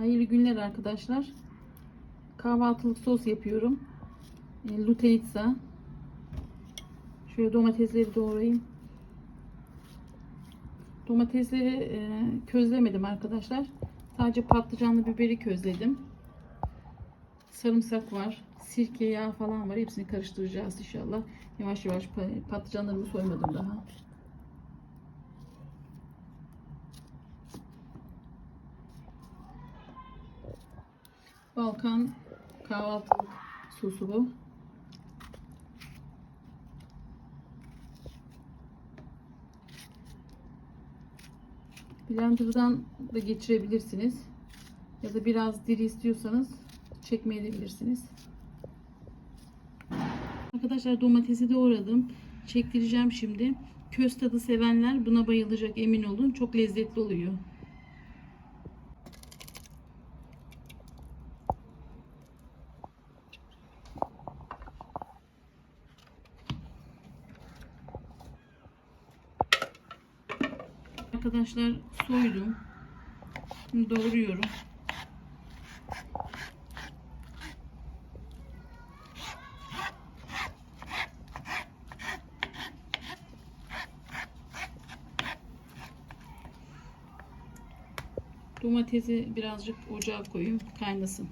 Hayırlı günler arkadaşlar. Kahvaltılık sos yapıyorum. E, Lutenica. Şöyle domatesleri doğrayayım. Domatesleri e, közlemedim arkadaşlar. Sadece patlıcanlı biberi közledim. Sarımsak var. Sirke yağı falan var. Hepsini karıştıracağız inşallah. Yavaş yavaş pa- patlıcanlarımı soymadım daha. Balkan kahvaltılık sosu bu. Blender'dan da geçirebilirsiniz. Ya da biraz diri istiyorsanız çekmeyebilirsiniz. Arkadaşlar domatesi doğradım. Çektireceğim şimdi. Köz tadı sevenler buna bayılacak emin olun. Çok lezzetli oluyor. Arkadaşlar soydum. Şimdi doğruyorum. Domatesi birazcık ocağa koyayım kaynasın.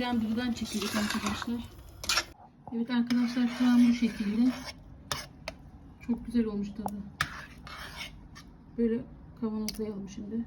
Blender'dan çekilecek arkadaşlar. Evet arkadaşlar şu an bu şekilde. Çok güzel olmuş tadı. Böyle kavanozlayalım şimdi.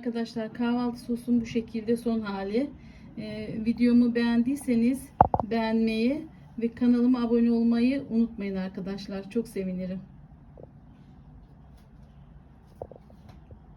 Arkadaşlar kahvaltı sosum bu şekilde son hali. Ee, videomu beğendiyseniz beğenmeyi ve kanalıma abone olmayı unutmayın arkadaşlar. Çok sevinirim.